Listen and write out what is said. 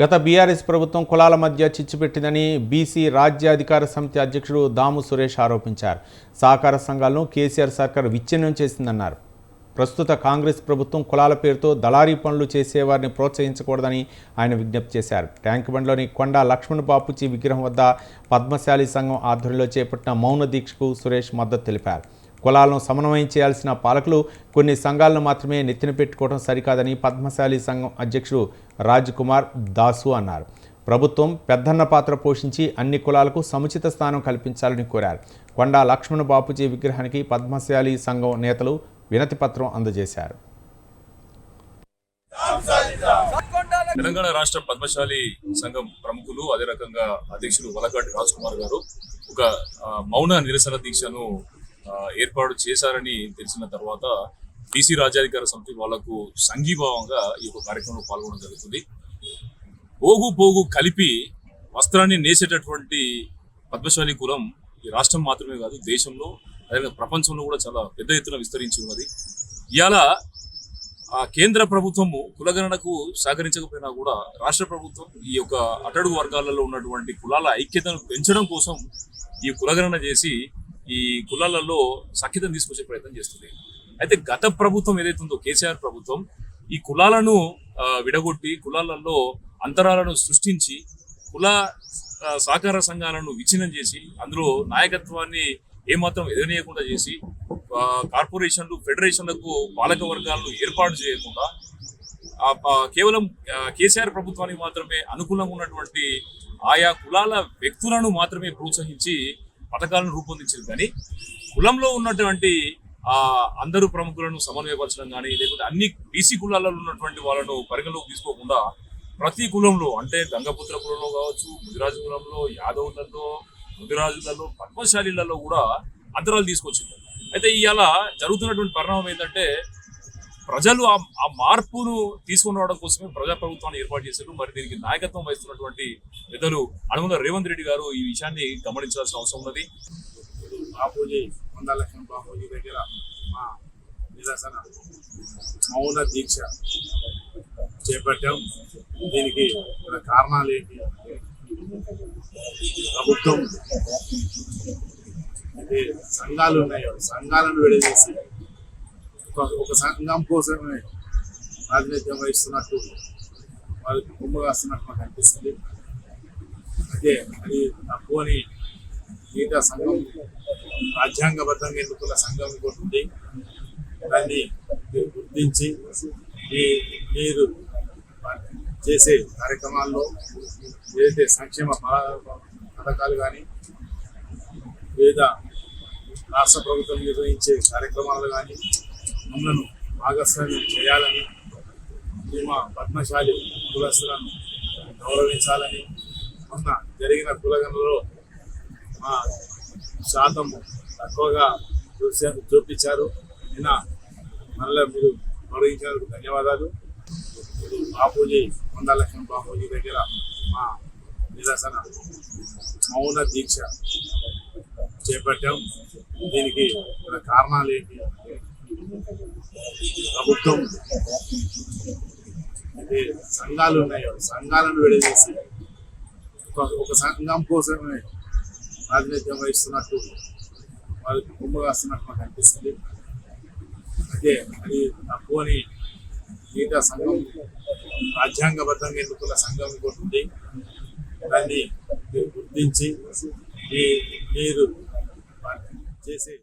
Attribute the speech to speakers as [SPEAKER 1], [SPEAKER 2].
[SPEAKER 1] గత బీఆర్ఎస్ ప్రభుత్వం కులాల మధ్య చిచ్చుపెట్టిందని బీసీ రాజ్య అధికార సమితి అధ్యక్షుడు దాము సురేష్ ఆరోపించారు. సహకార సంఘాలను కేసీఆర్ సర్కార్ విచ్ఛిన్నం చేసిందన్నారు. ప్రస్తుత కాంగ్రెస్ ప్రభుత్వం కులాల పేరుతో దళారీ పనులు చేసేవారిని ప్రోత్సహించకూడదని ఆయన విజ్ఞప్తి చేశారు. ట్యాంక్ బండ్లోని కొండ లక్ష్మణ్ బాపుజీ విగ్రహం వద్ద పద్మశాలి సంఘం ఆధ్వర్యంలో చేపట్టిన మౌన దీక్షకు సురేష్ మద్దతు తెలిపారు. కులాలను సమన్వయం చేయాల్సిన పాలకులు కొన్ని సంఘాలను మాత్రమే నెత్తిన పెట్టుకోవడం సరికాదని పద్మశాలి సంఘం అధ్యక్షుడు రాజ్ కుమార్ దాసు అన్నారు. ప్రభుత్వం పెద్దన్న పాత్ర పోషించి అన్ని కులాలకు సముచిత స్థానం కల్పించాలని కోరారు. కొండా లక్ష్మణ బాపుజీ విగ్రహానికి పద్మశాలి సంఘం నేతలు వినతి పత్రం అందజేశారు.
[SPEAKER 2] తెలంగాణ రాష్ట్ర పద్మశాలి సంఘం ప్రముఖులు అదే రకంగా అధ్యక్షులు వలకాటి రాజ్ కుమార్ గారు ఒక మౌన నిరసన దీక్షను ఏర్పాటు చేశారని తెలిసిన తర్వాత బీసీ రాజ్యాధికార సమితి వాళ్ళకు సంఘీభావంగా ఈ యొక్క కార్యక్రమంలో పాల్గొనడం జరుగుతుంది. పోగు పోగు కలిపి వస్త్రాన్ని నేసేటటువంటి పద్మశాలి కులం ఈ రాష్ట్రం మాత్రమే కాదు దేశంలో అదేవిధంగా ప్రపంచంలో కూడా చాలా పెద్ద ఎత్తున విస్తరించి ఉన్నది. ఇవాళ ఆ కేంద్ర ప్రభుత్వము కులగణనకు సహకరించకపోయినా కూడా రాష్ట్ర ప్రభుత్వం ఈ యొక్క అటడుగు వర్గాలలో ఉన్నటువంటి కులాల ఐక్యతను పెంచడం కోసం ఈ కులగణన చేసి ఈ కులాలలో సఖ్యతను తీసుకొచ్చే ప్రయత్నం చేస్తుంది. అయితే గత ప్రభుత్వం ఏదైతే ఉందో కేసీఆర్ ప్రభుత్వం ఈ కులాలను విడగొట్టి కులాలలో అంతరాలను సృష్టించి కుల సహకార సంఘాలను విచ్ఛిన్నం చేసి అందులో నాయకత్వాన్ని ఏమాత్రం ఎదురనేయకుండా చేసి కార్పొరేషన్లు ఫెడరేషన్లకు పాలక వర్గాలను ఏర్పాటు చేయకుండా కేవలం కేసీఆర్ ప్రభుత్వానికి మాత్రమే అనుకూలంగా ఉన్నటువంటి ఆయా కులాల వ్యక్తులను మాత్రమే ప్రోత్సహించి పథకాలను రూపొందించింది. కానీ కులంలో ఉన్నటువంటి ఆ అందరు ప్రముఖులను సమన్వయపరచడం కానీ లేకపోతే అన్ని బీసీ కులాలలో ఉన్నటువంటి వాళ్ళను పరిగణలోకి తీసుకోకుండా ప్రతి కులంలో అంటే గంగపుత్ర కులంలో కావచ్చు ముదిరాజు కులంలో యాదవులలో ముదిరాజులలో పద్మశాలిలలో కూడా అంతరాలు తీసుకొచ్చింది. అయితే ఇవాళ జరుగుతున్నటువంటి పరిణామం ఏంటంటే ప్రజలు ఆ మార్పును తీసుకుని రావడం కోసమే ప్రజా ప్రభుత్వాన్ని ఏర్పాటు చేశారు. మరి దీనికి నాయకత్వం వహిస్తున్నటువంటి పెద్దలు అనుమల రేవంత్ రెడ్డి గారు ఈ విషయాన్ని గమనించాల్సిన అవసరం ఉన్నది.
[SPEAKER 3] బాపూజీ కొండలక్ష్మణ బాపూజీ దగ్గర మా నిరసన మౌన దీక్ష చేపట్టాం. దీనికి కారణాలు ఏంటి? ప్రభుత్వం సంఘాలు ఉన్నాయో. సంఘాలను విడదీసి ఒక ఒక సంఘం కోసమే ప్రాతినిధ్యం వహిస్తున్నట్టు వాళ్ళకి కొమ్ము కాస్తున్నట్టు మాకు అనిపిస్తుంది. అయితే అది తప్పు అని సంఘం రాజ్యాంగబద్ధంగా ఎన్నుకున్న సంఘం ఇంకోటి ఉంది. దాన్ని గుర్తించి ఈ మీరు చేసే కార్యక్రమాల్లో ఏదైతే సంక్షేమ పథకాలు కానీ వివిధ రాష్ట్ర ప్రభుత్వం నిర్వహించే కార్యక్రమాలు కానీ మమ్మల్ని భాగస్వామ్యం చేయాలని మా పద్మశాలి కులస్తులను గౌరవించాలని మొన్న జరిగిన కులగణలో మా శాతం తక్కువగా చూసే చూపించారు. నిన్న మళ్ళీ మీరు గౌరవించినందుకు ధన్యవాదాలు. బాపూజీ కొండలక్ష్మి బాపూజీ దగ్గర మా నిరసన మౌన దీక్ష చేపట్టాం. దీనికి గల కారణాలు ఏంటి? ప్రభుత్వం అంటే సంఘాలు ఉన్నాయో. సంఘాలను విడదీసి ఒక ఒక సంఘం కోసమే ప్రాతినిధ్యం వహిస్తున్నట్టు వాళ్ళకి కొమ్ము మాకు అనిపిస్తుంది. అయితే అది తప్పు అని గీతా సంఘం రాజ్యాంగబద్ధంగా ఎన్నుకున్న సంఘం ఇంకోటి దాన్ని గుర్తించి మీరు చేసే